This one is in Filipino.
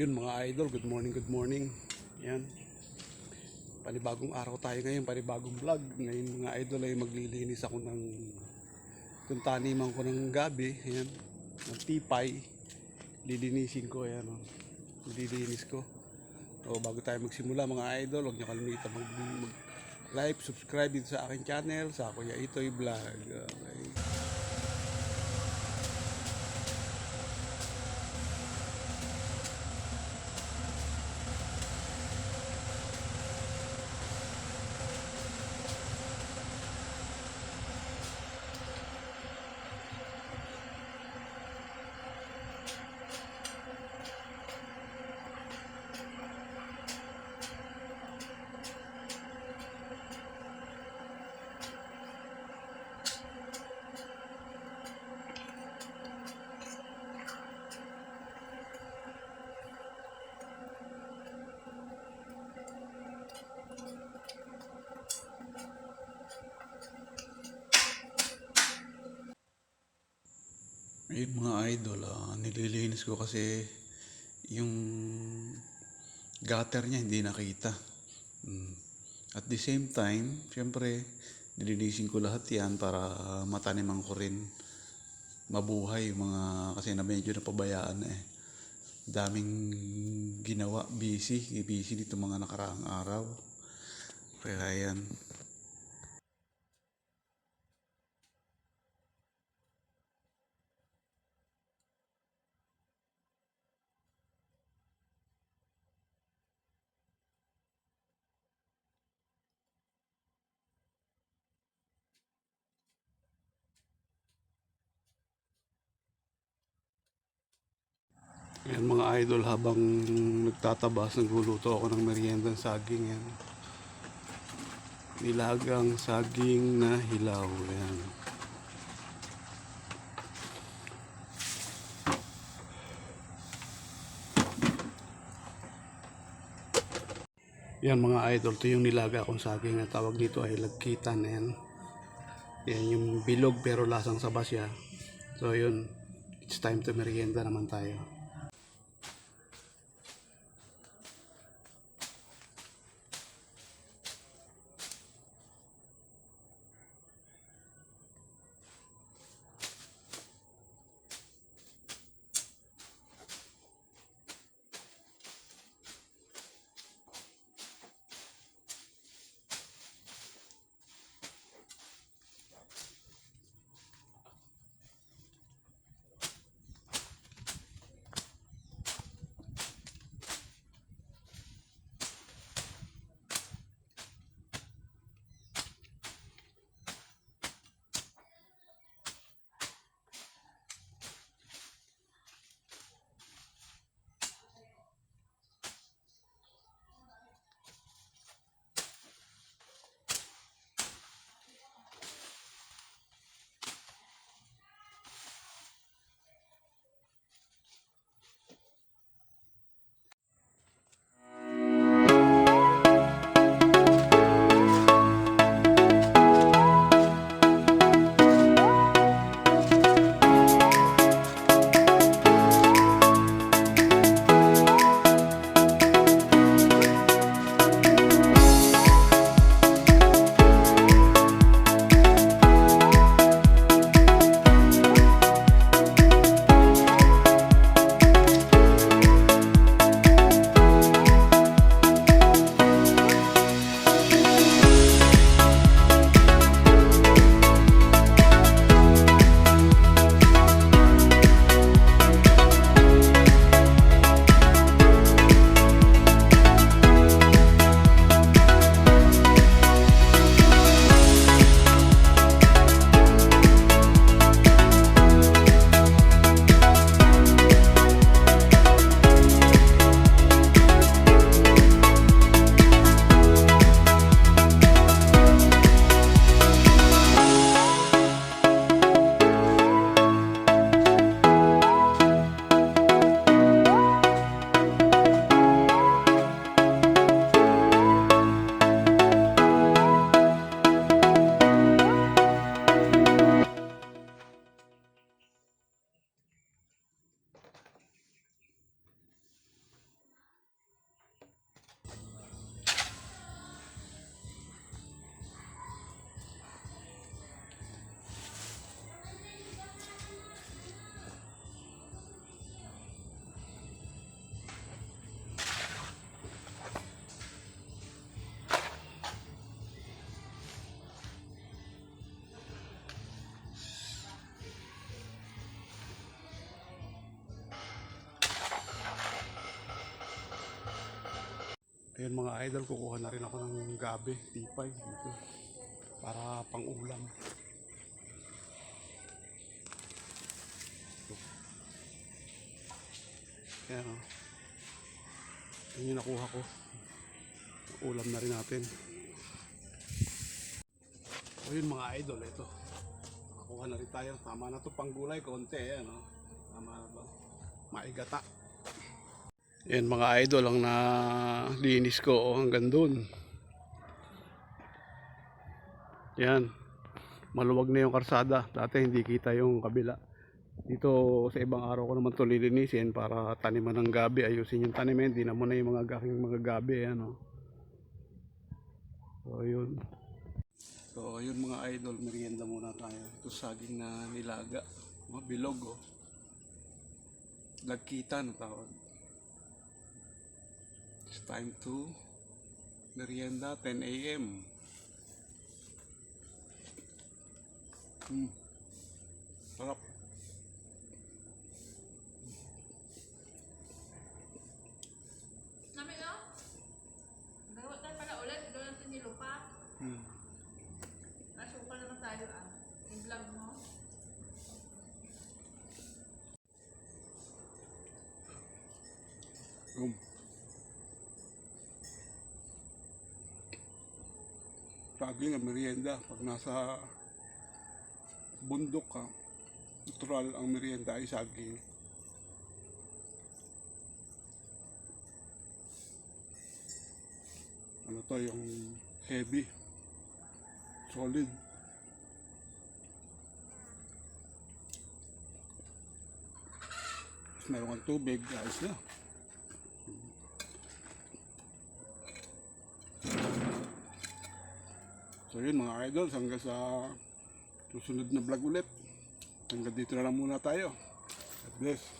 Yun mga idol, good morning, good morning. Yan. Panibagong araw tayo ngayon, panibagong vlog. Ngayon mga idol ay maglilinis ako ng kung taniman ko ng gabi, ayan, ng tipay. Lilinisin ko, ayan o. Lilinis ko. So bago tayo magsimula mga idol, huwag niyo kalimutan mag, mag like, subscribe dito sa aking channel, sa Kuya Itoy Vlog. Okay. Ayun mga idol, ah, nililinis ko kasi yung gutter niya hindi nakita. Mm. At the same time, syempre, nilinisin ko lahat yan para mataniman ko rin mabuhay mga kasi na medyo napabayaan na eh. Daming ginawa, busy, busy nito mga nakaraang araw. Kaya yan. Yan mga idol habang nagtatabas, nagluluto ako ng meriendang saging yan. Nilagang saging na hilaw. Yan. Yan mga idol, ito yung nilaga akong saging na tawag dito ay lagkitan. Yan. Yan yung bilog pero lasang saba siya. So yun, it's time to merienda naman tayo. Ayun mga idol, kukuha na rin ako ng gabi, tipay dito. Para pang ulam. Ayan o. Yan yung nakuha ko. Ulam na rin natin. O yun mga idol, ito. Nakuha na rin tayo. Tama na to pang gulay, konti. Ayan o. Tama na ba? Maigata. Yan mga idol ang nalinis ko oh, hanggang dun. Yan. Maluwag na yung karsada. Dati hindi kita yung kabila. Dito sa ibang araw ko naman ito lilinisin para taniman ng gabi. Ayusin yung taniman. Hindi na muna yung mga gaking mga gabi. Ano. So yun. So yun mga idol. Merienda muna tayo. Ito saging na nilaga. Mga bilog oh. Lagkita na tawag. It's time to merienda 10 a.m. Hmm. Sarap. Nami no? Gawa tayo pala ulit. Doon natin nilupa. Hmm. Nasuka naman tayo ah. Yung vlog mo. Um. Saging ang merienda pag nasa bundok ka. Natural ang merienda ay saging. Ano to yung heavy. Solid. Tapos meron kang tubig, ayos na. So yun mga idols, hanggang sa susunod na vlog ulit. Hanggang dito na lang muna tayo. God bless.